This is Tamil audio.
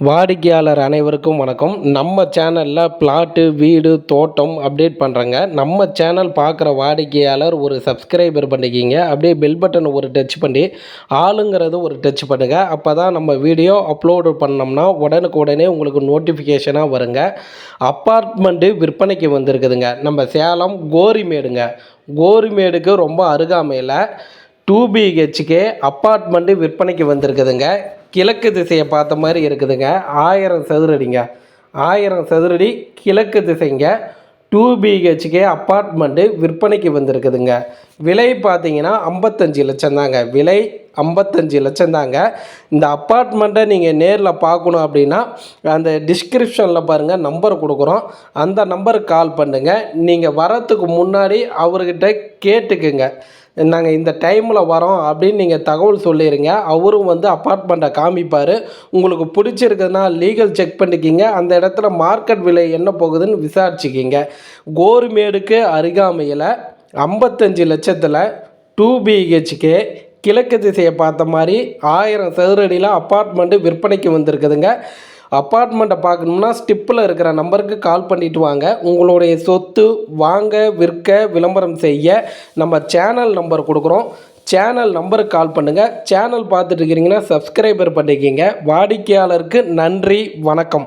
வாடிக்கையாளர் அனைவருக்கும் வணக்கம். நம்ம சேனலில் பிளாட்டு வீடு தோட்டம் அப்டேட் பண்ணுறங்க நம்ம சேனல் பார்க்குற வாடிக்கையாளர் ஒரு சப்ஸ்கிரைபர் பண்ணிக்கிங்க. அப்படியே பெல் பட்டன் ஒரு டச் பண்ணி ஆளுங்கிறது ஒரு டச் பண்ணுங்கள் அப்போ தான் நம்ம வீடியோ அப்லோடு பண்ணோம்னா உடனுக்கு உடனே உங்களுக்கு நோட்டிஃபிகேஷனாக வருங்க. அப்பார்ட்மெண்ட்டு விற்பனைக்கு வந்திருக்குதுங்க. நம்ம சேலம் கோரிமேடுங்க. கோரிமேடுக்கு ரொம்ப அருகாமையில் டூ பிஹெச்கே அப்பார்ட்மெண்ட்டு விற்பனைக்கு வந்திருக்குதுங்க. கிழக்கு திசையை பார்த்த மாதிரி இருக்குதுங்க. ஆயிரம் சதுரடிங்க. ஆயிரம் சதுரடி கிழக்கு திசைங்க. டூ பிஹெச்கே அப்பார்ட்மெண்ட்டு விற்பனைக்கு வந்திருக்குதுங்க. விலை பார்த்தீங்கன்னா ஐம்பத்தஞ்சு லட்சம் தாங்க விலை ஐம்பத்தஞ்சு லட்சம் தாங்க இந்த அப்பார்ட்மெண்ட்டை நீங்கள் நேரில் பார்க்கணும் அப்படின்னா அந்த டிஸ்கிரிப்ஷனில் பாருங்கள் நம்பர் கொடுக்குறோம். அந்த நம்பருக்கு கால் பண்ணுங்கள் நீங்கள் வரத்துக்கு முன்னாடி அவர்கிட்ட கேட்டுக்குங்க. நாங்கள் இந்த டைமில் வரோம் அப்படின்னு நீங்கள் தகவல் சொல்லிடுங்க அவரும் வந்து அப்பார்ட்மெண்ட்டை காமிப்பார். உங்களுக்கு பிடிச்சிருக்குதுன்னா லீகல் செக் பண்ணிக்கிங்க. அந்த இடத்துல மார்க்கெட் விலை என்ன போகுதுன்னு விசாரிச்சுக்கிங்க. கோர்மேடுக்கு அருகாமையில் ஐம்பத்தஞ்சு லட்சத்தில் டூ பிஹெச்கே கிழக்கு திசையை பார்த்த மாதிரி ஆயிரம் சதுரடியில் அப்பார்ட்மெண்ட்டு விற்பனைக்கு வந்திருக்குதுங்க. அப்பார்ட்மெண்ட்டை பார்க்கணும்னா ஸ்டிப்பில் இருக்கிற நம்பருக்கு கால் பண்ணிட்டு வாங்க. உங்களுடைய சொத்து வாங்க விற்க விளம்பரம் செய்ய நம்ம சேனல் நம்பர் கொடுக்குறோம். சேனல் நம்பருக்கு கால் பண்ணுங்கள் சேனல் பார்த்துட்டு இருக்கிறீங்கன்னா சப்ஸ்கிரைபர் பண்ணிக்கிங்க. வாடிக்கையாளருக்கு நன்றி வணக்கம்.